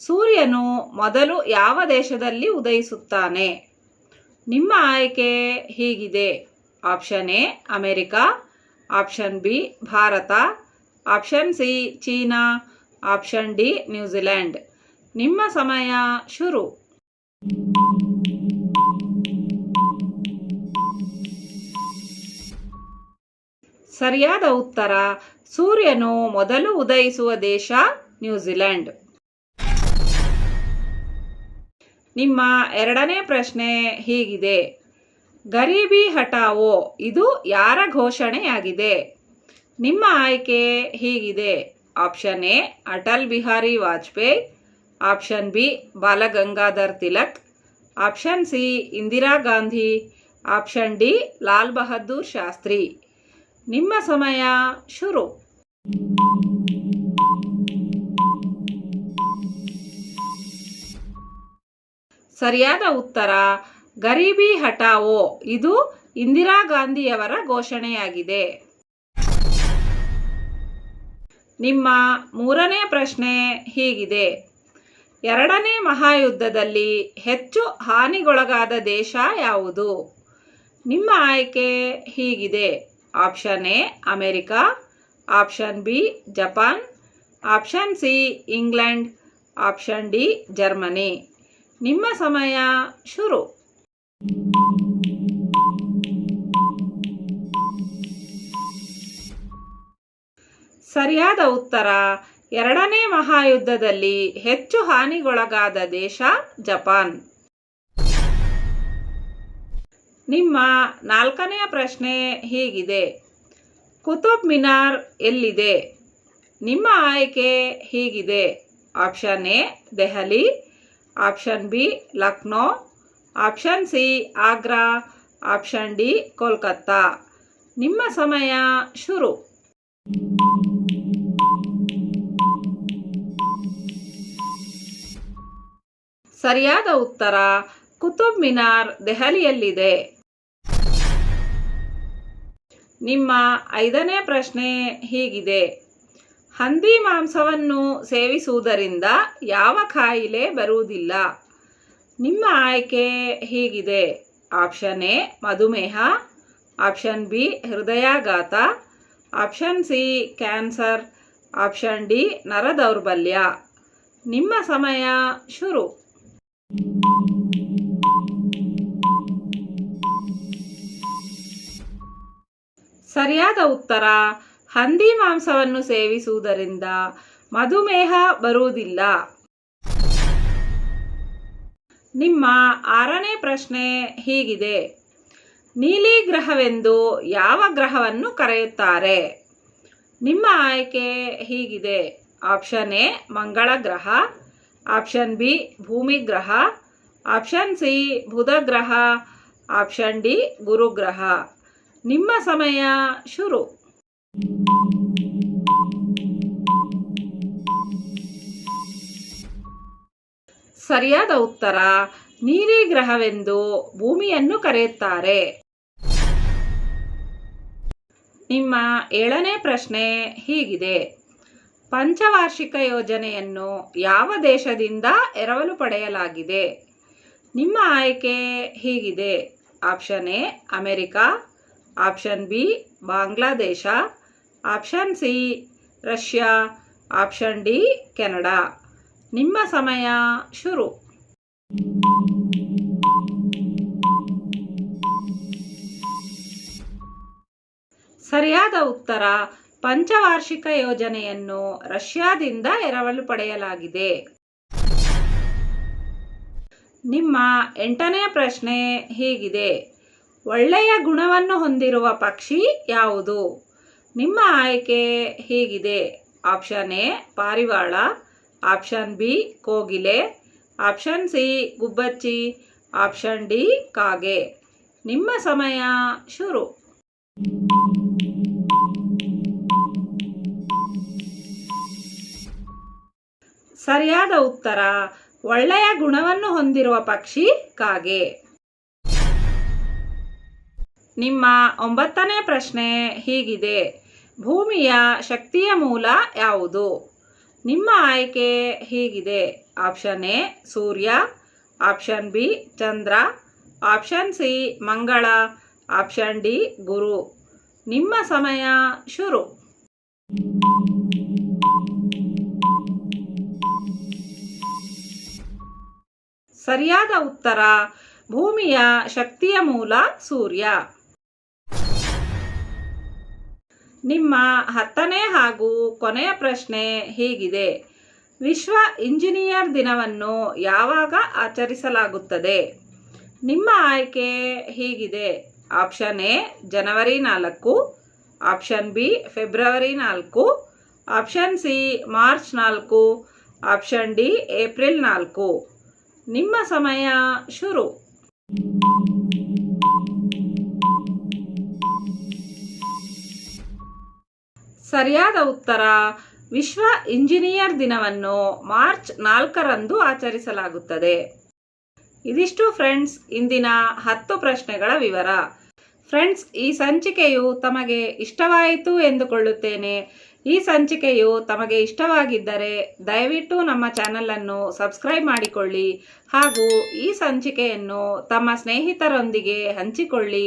ಸೂರ್ಯನು ಮೊದಲು ಯಾವ ದೇಶದಲ್ಲಿ ಉದಯಿಸುತ್ತಾನೆ? ನಿಮ್ಮ ಆಯ್ಕೆ ಹೀಗಿದೆ. Option A, America. Option B, Bharat. Option C, China. Option D, New Zealand. ನಿಮ್ಮ ಸಮಯ ಶುರು. ಸರಿಯಾದ ಉತ್ತರ. ಸೂರ್ಯನು ಮೊದಲು ಉದಯಿಸುವ ದೇಶ ನ್ಯೂಜಿಲೆಂಡ್. ನಿಮ್ಮ ಎರಡನೇ ಪ್ರಶ್ನೆ ಹೀಗಿದೆ. ಗರೀಬಿ ಹಟಾವೋ ಇದು ಯಾರ ಘೋಷಣೆಯಾಗಿದೆ? ನಿಮ್ಮ ಆಯ್ಕೆ ಹೀಗಿದೆ. Option A, Atal Bihari Vajpayee. Option B, Balagangadhar Tilak. Option C, Indira Gandhi. Option D, Lal Bahadur Shastri. ನಿಮ್ಮ ಸಮಯ ಶುರು. ಸರಿಯಾದ ಉತ್ತರ, ಗರೀಬಿ ಹಟಾವೋ ಇದು ಇಂದಿರಾ ಗಾಂಧಿಯವರ ಘೋಷಣೆಯಾಗಿದೆ. ನಿಮ್ಮ ಮೂರನೇ ಪ್ರಶ್ನೆ ಹೀಗಿದೆ. ಎರಡನೇ ಮಹಾಯುದ್ಧದಲ್ಲಿ ಹೆಚ್ಚು ಹಾನಿಗೊಳಗಾದ ದೇಶ ಯಾವುದು? ನಿಮ್ಮ ಆಯ್ಕೆ ಹೀಗಿದೆ. Option A, America. Option B, Japan. Option C, England. Option D, Germany. ನಿಮ್ಮ ಸಮಯ ಶುರು. ಸರಿಯಾದ ಉತ್ತರ, ಎರಡನೇ ಮಹಾಯುದ್ಧದಲ್ಲಿ ಹೆಚ್ಚು ಹಾನಿಗೊಳಗಾದ ದೇಶ ಜಪಾನ್. ನಿಮ್ಮ ನಾಲ್ಕನೆಯ ಪ್ರಶ್ನೆ ಹೀಗಿದೆ. ಕುತುಬ್ ಮಿನಾರ್ ಎಲ್ಲಿದೆ? ನಿಮ್ಮ ಆಯ್ಕೆ ಹೀಗಿದೆ. Option A, Delhi. Option B, Lucknow. Option C, Agra. Option D, Kolkata. ನಿಮ್ಮ ಸಮಯ ಶುರು. ಸರಿಯಾದ ಉತ್ತರ ಕುತುಬ್ ಮಿನಾರ್ ದೆಹಲಿಯಲ್ಲಿದೆ. ನಿಮ್ಮ ಐದನೇ ಪ್ರಶ್ನೆ ಹೀಗಿದೆ. ಹಂದಿ ಮಾಂಸವನ್ನು ಸೇವಿಸುವುದರಿಂದ ಯಾವ ಕಾಯಿಲೆ ಬರುವುದಿಲ್ಲ. ನಿಮ್ಮ ಆಯ್ಕೆ ಹೀಗಿದೆ. ಆಪ್ಷನ್ ಎ, ಮಧುಮೇಹ. ಆಪ್ಷನ್ ಬಿ, ಹೃದಯಾಘಾತ. Option C, cancer. Option D ನರ ದೌರ್ಬಲ್ಯ ನಿಮ್ಮ ಸಮಯ ಶುರು. ಸರಿಯಾದ ಉತ್ತರ ಹಂದಿ ಮಾಂಸವನ್ನು ಸೇವಿಸುವುದರಿಂದ ಮಧುಮೇಹ ಬರುವುದಿಲ್ಲ. ನಿಮ್ಮ ಆರನೇ ಪ್ರಶ್ನೆ ಹೀಗಿದೆ. ನೀಲಿ ಗ್ರಹವೆಂದು ಯಾವ ಗ್ರಹವನ್ನು ಕರೆಯುತ್ತಾರೆ? ನಿಮ್ಮ ಆಯ್ಕೆ ಹೀಗಿದೆ. ಆಪ್ಷನ್ ಎ, ಮಂಗಳ ಗ್ರಹ. ಆಪ್ಷನ್ ಬಿ, ಭೂಮಿ ಗ್ರಹ. ಆಪ್ಷನ್ ಸಿ, ಬುಧ ಗ್ರಹ. ಆಪ್ಷನ್ ಡಿ ಗುರುಗ್ರಹ ನಿಮ್ಮ ಸಮಯ ಶುರು. ಸರಿಯಾದ ಉತ್ತರ. ನೀಲಿ ಗ್ರಹವೆಂದು ಭೂಮಿಯನ್ನು ಕರೆಯುತ್ತಾರೆ. ನಿಮ್ಮ ಏಳನೇ ಪ್ರಶ್ನೆ ಹೀಗಿದೆ. ಪಂಚವಾರ್ಷಿಕ ಯೋಜನೆಯನ್ನು ಯಾವ ದೇಶದಿಂದ ಎರವಲು ಪಡೆಯಲಾಗಿದೆ? ನಿಮ್ಮ ಆಯ್ಕೆ ಹೀಗಿದೆ. Option A, America. Option B, Bangladesh. Option C, Russia. Option D, Canada. ನಿಮ್ಮ ಸಮಯ ಶುರು. ಸರಿಯಾದ ಉತ್ತರ, ಪಂಚವಾರ್ಷಿಕ ಯೋಜನೆಯನ್ನು ರಷ್ಯಾದಿಂದ ಎರವಲು ಪಡೆಯಲಾಗಿದೆ. ನಿಮ್ಮ ಎಂಟನೇ ಪ್ರಶ್ನೆ ಹೀಗಿದೆ. ಒಳ್ಳೆಯ ಗುಣವನ್ನು ಹೊಂದಿರುವ ಪಕ್ಷಿ ಯಾವುದು? ನಿಮ್ಮ ಆಯ್ಕೆ ಹೀಗಿದೆ? ಆಪ್ಷನ್ ಎ, ಪಾರಿವಾಳ. ಆಪ್ಷನ್ ಬಿ, ಕೋಗಿಲೆ. ಆಪ್ಷನ್ ಸಿ, ಗುಬ್ಬಚ್ಚಿ. ಆಪ್ಷನ್ ಡಿ, ಕಾಗೆ. ನಿಮ್ಮ ಸಮಯ ಶುರು. ಸರಿಯಾದ ಉತ್ತರ. ಒಳ್ಳೆಯ ಗುಣವನ್ನು ಹೊಂದಿರುವ ಪಕ್ಷಿ ಕಾಗೆ. ನಿಮ್ಮ ಒಂಬತ್ತನೇ ಪ್ರಶ್ನೆ ಹೀಗಿದೆ. ಭೂಮಿಯ ಶಕ್ತಿಯ ಮೂಲ ಯಾವುದು? ನಿಮ್ಮ ಆಯ್ಕೆ ಹೀಗಿದೆ. ಆಪ್ಷನ್ ಎ, ಸೂರ್ಯ. ಆಪ್ಷನ್ ಬಿ, ಚಂದ್ರ. ಆಪ್ಷನ್ ಸಿ, ಮಂಗಳ. ಆಪ್ಷನ್ ಡಿ, ಗುರು. ನಿಮ್ಮ ಸಮಯ ಶುರು. ಸರಿಯಾದ ಉತ್ತರ, ಭೂಮಿಯ ಶಕ್ತಿಯ ಮೂಲ ಸೂರ್ಯ. ನಿಮ್ಮ ಹತ್ತನೇ ಹಾಗೂ ಕೊನೆಯ ಪ್ರಶ್ನೆ ಹೀಗಿದೆ. ವಿಶ್ವ ಇಂಜಿನಿಯರ್ ದಿನವನ್ನು ಯಾವಾಗ ಆಚರಿಸಲಾಗುತ್ತದೆ? ನಿಮ್ಮ ಆಯ್ಕೆ ಹೀಗಿದೆ. ಆಪ್ಷನ್ ಎ, ಜನವರಿ ನಾಲ್ಕು. ಆಪ್ಷನ್ ಬಿ, ಫೆಬ್ರವರಿ ನಾಲ್ಕು. ಆಪ್ಷನ್ ಸಿ, ಮಾರ್ಚ್ ನಾಲ್ಕು. ಆಪ್ಷನ್ ಡಿ, ಏಪ್ರಿಲ್ ನಾಲ್ಕು. ನಿಮ್ಮ ಸಮಯ ಶುರು. ಸರಿಯಾದ ಉತ್ತರ. ವಿಶ್ವ ಇಂಜಿನಿಯರ್ ದಿನವನ್ನು ಮಾರ್ಚ್ ನಾಲ್ಕರಂದು ಆಚರಿಸಲಾಗುತ್ತದೆ. ಇದಿಷ್ಟು ಫ್ರೆಂಡ್ಸ್, ಇಂದಿನ ಹತ್ತು ಪ್ರಶ್ನೆಗಳ ವಿವರ. ಫ್ರೆಂಡ್ಸ್, ಈ ಸಂಚಿಕೆಯು ತಮಗೆ ಇಷ್ಟವಾಯಿತು ಎಂದುಕೊಳ್ಳುತ್ತೇನೆ. ಈ ಸಂಚಿಕೆಯು ತಮಗೆ ಇಷ್ಟವಾಗಿದ್ದರೆ ದಯವಿಟ್ಟು ನಮ್ಮ ಚಾನಲನ್ನು ಸಬ್ಸ್ಕ್ರೈಬ್ ಮಾಡಿಕೊಳ್ಳಿ ಹಾಗೂ ಈ ಸಂಚಿಕೆಯನ್ನು ತಮ್ಮ ಸ್ನೇಹಿತರೊಂದಿಗೆ ಹಂಚಿಕೊಳ್ಳಿ.